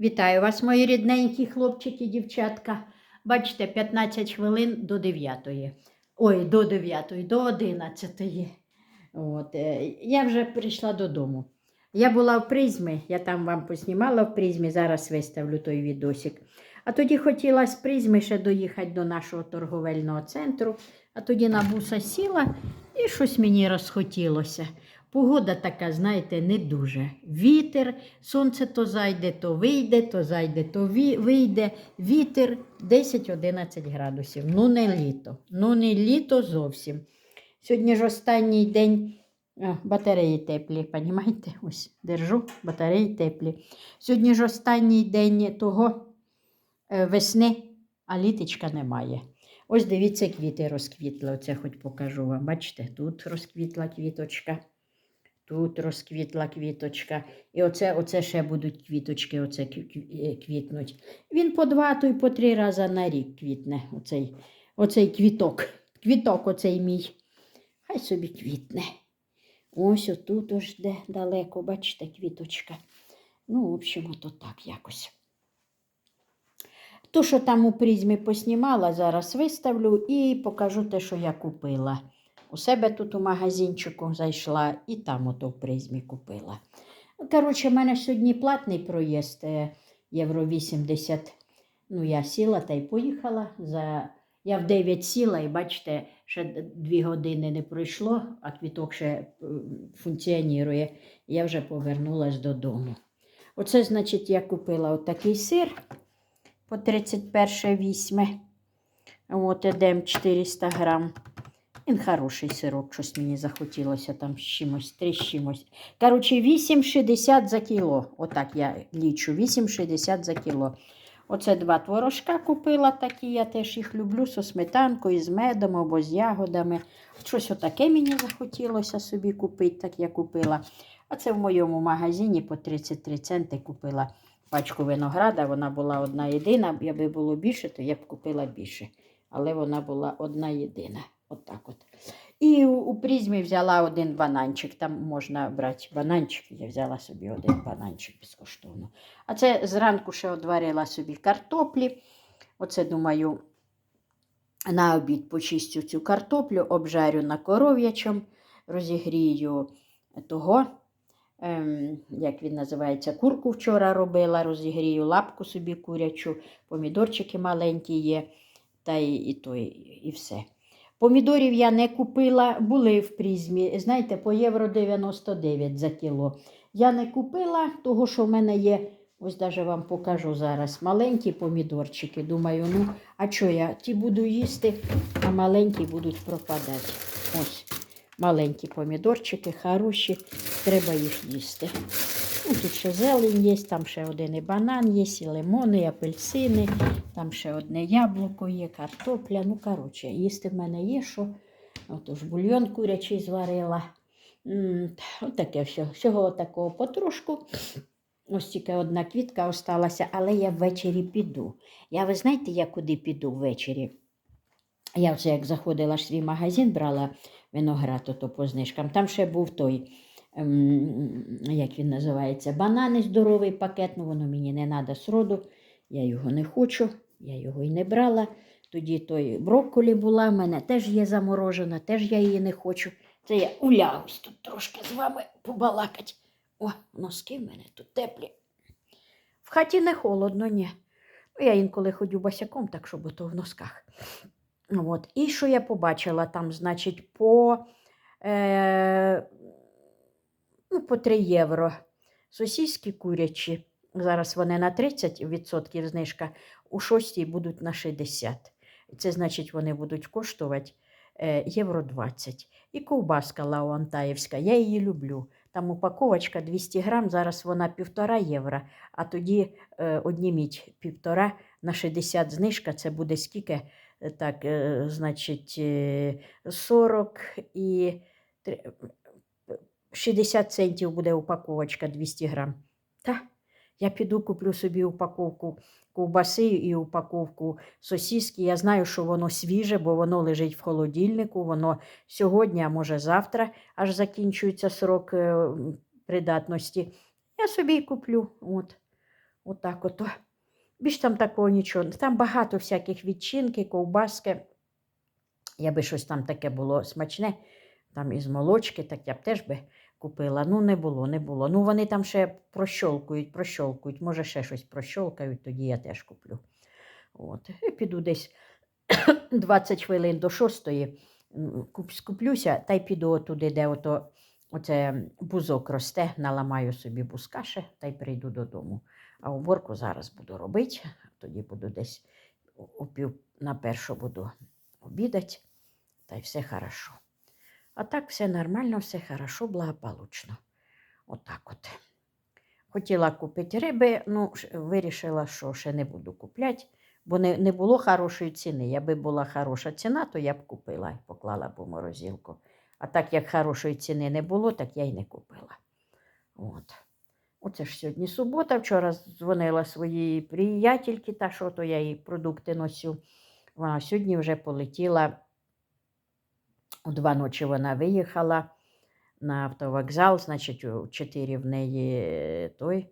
Вітаю вас, мої рідненькі хлопчики, дівчатка. Бачите, 15 хвилин до 9. Ой, до 9, до 11. От, е, я вже прийшла додому. Я була в призмі, я там вам поснімала в призмі, зараз виставлю той відосик. А тоді хотіла з призми ще доїхати до нашого торговельного центру, а тоді на буса сіла і щось мені розхотілося. Погода така, знаєте, не дуже. Вітер, сонце то зайде, то вийде, то зайде, то вийде. Вітер 10-11 градусів. Ну, не літо. Ну, не літо зовсім. Сьогодні ж останній день. Батареї теплі, понімаєте? Ось держу, батареї теплі. Сьогодні ж останній день того е, весни, а літочка немає. Ось дивіться, квіти розквітли. Оце хоч покажу вам. Бачите, тут розквітла квіточка. Тут розквітла квіточка. І оце, оце ще будуть квіточки, оце е, квітнуть. Він по два, то й по три рази на рік квітне. Оцей, оцей квіток. Квіток оцей мій. Хай собі квітне. Ось отут ось де далеко, бачите, квіточка. Ну, в общем, то так якось. То, що там у призмі поснімала, зараз виставлю і покажу те, що я купила. У себе тут у магазинчику зайшла і там ото в призмі купила. Коротше, в мене сьогодні платний проїзд е, євро 80. Ну, я сіла та й поїхала. За... Я в 9 сіла, і бачите, ще 2 години не пройшло, а квіток ще е, функціонує. Я вже повернулася додому. Оце, значить, я купила отакий сир по 31 вісьме. От едем 400 грам. Він хороший сирок, щось мені захотілося там з чимось, три з чимось. Коротше, 8,60 за кіло. Отак я лічу, 8,60 за кіло. Оце два творожка купила такі, я теж їх люблю зі сметанкою, з медом або з ягодами. Щось отаке мені захотілося собі купити, так я купила. А це в моєму магазині по 33 центи купила пачку винограда. Вона була одна єдина. Якби було більше, то я б купила більше. Але вона була одна єдина. Отак от. І у, призмі взяла один бананчик. Там можна брати бананчик. Я взяла собі один бананчик безкоштовно. А це зранку ще одварила собі картоплі. Оце, думаю, на обід почистю цю картоплю, обжарю на коров'ячому, розігрію того, ем, як він називається, курку вчора робила, розігрію лапку собі курячу, помідорчики маленькі є, та і, і, то, і, і все. Помідорів я не купила, були в призмі, знаєте, по євро 99 за кіло. Я не купила, того, що в мене є, ось навіть вам покажу зараз, маленькі помідорчики. Думаю, ну, а що я ті буду їсти, а маленькі будуть пропадати. Ось, маленькі помідорчики, хороші, треба їх їсти. Ну, тут ще зелень є, там ще один і банан є, і лимони, і апельсини, там ще одне яблуко є, картопля. Ну, коротше, їсти в мене є що. Отож, бульйон курячий зварила. От таке все. Всього такого потрошку. Ось тільки одна квітка осталася, але я ввечері піду. Я ви знаєте, я куди піду ввечері? Я вже як заходила в свій магазин, брала виноград ото по знижкам. Там ще був той, як він називається, банани здоровий пакет. Ну воно мені не треба сроду. Я його не хочу, я його і не брала. Тоді той брокколі була, в мене теж є заморожена, теж я її не хочу. Це я улягусь тут трошки з вами побалакать. О, носки в мене тут теплі. В хаті не холодно, ні. Ну, я інколи ходю босяком, так щоб то в носках. От. І що я побачила там, значить, по, е, ну, по 3 євро. Сосиски курячі. Зараз вони на 30% знижка, у 6 будуть на 60. Це значить, вони будуть коштувати е, євро 20. І ковбаска лауантаївська, я її люблю. Там упаковочка 200 грам, зараз вона півтора євро, а тоді е, одніміть півтора на 60 знижка, це буде скільки? Е, Так, значить, е, 40 і 60 центів буде упаковочка 200 грам. Та, я піду куплю собі упаковку ковбаси і упаковку сосиски. Я знаю, що воно свіже, бо воно лежить в холодильнику. Воно сьогодні, а може завтра аж закінчується срок е, придатності. Я собі куплю. От. Отак ото. Більш там такого нічого. Там багато всяких відчинки, ковбаски. Я би щось там таке було смачне, там із молочки, так я б теж би купила. Ну, не було, не було. Ну, вони там ще прощолкують, прощолкують. Може, ще щось прощолкають, тоді я теж куплю. От. І піду десь 20 хвилин до шостої, скуплюся та й піду туди, де ото, оце бузок росте, наламаю собі бузкаше та й прийду додому. А уборку зараз буду робити, тоді буду десь на першу буду обідати, та й все хорошо. А так все нормально, все хорошо, благополучно. Отак от. Хотіла купити риби, ну, вирішила, що ще не буду купляти, бо не, не було хорошої ціни. Якби була хороша ціна, то я б купила і поклала б у морозилку. А так як хорошої ціни не було, так я й не купила. От. Оце ж сьогодні субота. Вчора дзвонила своїй приятельці, та що то я їй продукти носю. Вона сьогодні вже полетіла. У два ночі вона виїхала на автовокзал, значить, у 4 в неї е, той.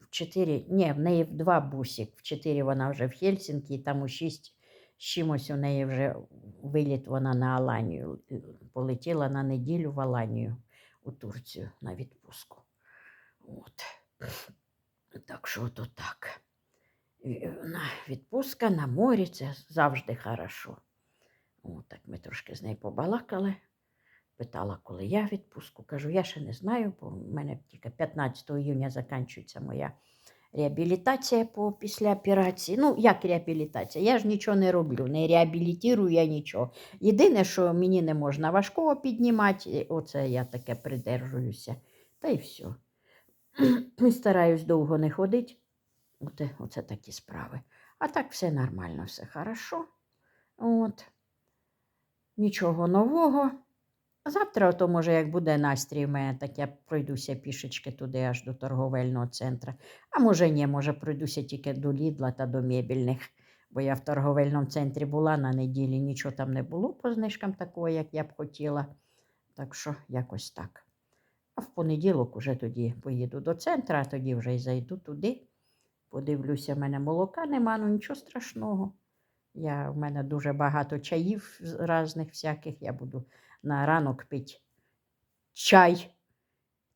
В 4, ні, в неї два бусик. В 4 вона вже в Хельсінкі, і там у 6 з чимось у неї вже виліт вона на Аланію. Е, Полетіла на неділю в Аланію у Турцію на відпустку. От. Так що то так. Е, відпустка на морі це завжди хорошо. От так ми трошки з нею побалакали. Питала, коли я відпустку. Кажу, я ще не знаю, бо в мене тільки 15 июня закінчується моя реабілітація по, після операції. Ну, як реабілітація? Я ж нічого не роблю, не реабілітую я нічого. Єдине, що мені не можна важкого піднімати, оце я таке придержуюся. Та й все. Стараюсь довго не ходити. Оце, оце такі справи. А так все нормально, все хорошо. От. Нічого нового. Завтра, то, може, як буде настрій в мене, так я пройдуся пішечки туди аж до торговельного центру. А може ні, може пройдуся тільки до Лідла та до мебільних. Бо я в торговельному центрі була на неділі, нічого там не було по знижкам такого, як я б хотіла. Так що якось так. А в понеділок уже тоді поїду до центру, а тоді вже й зайду туди. Подивлюся, в мене молока нема, ну нічого страшного. Я, в мене дуже багато чаїв різних всяких. Я буду на ранок пити чай,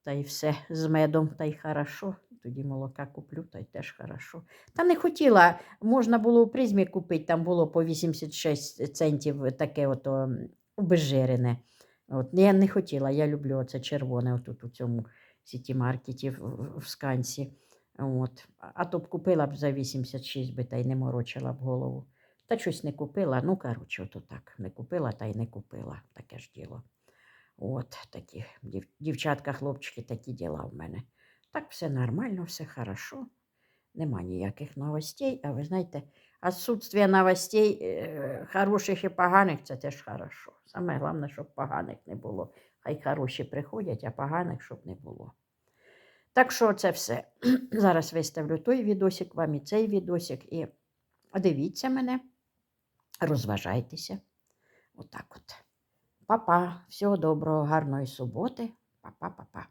та й все з медом, та й хорошо. Тоді молока куплю, та й теж хорошо. Та не хотіла, можна було у призмі купити, там було по 86 центів таке ото м, обезжирене. От, я не хотіла, я люблю оце червоне отут у цьому сіті-маркеті в, в- в сканці. От. А то б купила б за 86 би та й не морочила б голову. Та щось не купила. Ну, коротше, ото так. Не купила та й не купила. Таке ж діло. От такі дів, дівчатка, хлопчики, такі діла в мене. Так все нормально, все хорошо. Нема ніяких новостей. А ви знаєте, отсутствие новостей е, хороших і поганих це теж хорошо. Саме головне, щоб поганих не було. Хай хороші приходять, а поганих щоб не було. Так що це все. Зараз виставлю той відосик, вам і цей відосик. І дивіться мене, розважайтеся. Отак от. Па-па. Всього доброго, гарної суботи. Па-па-па-па.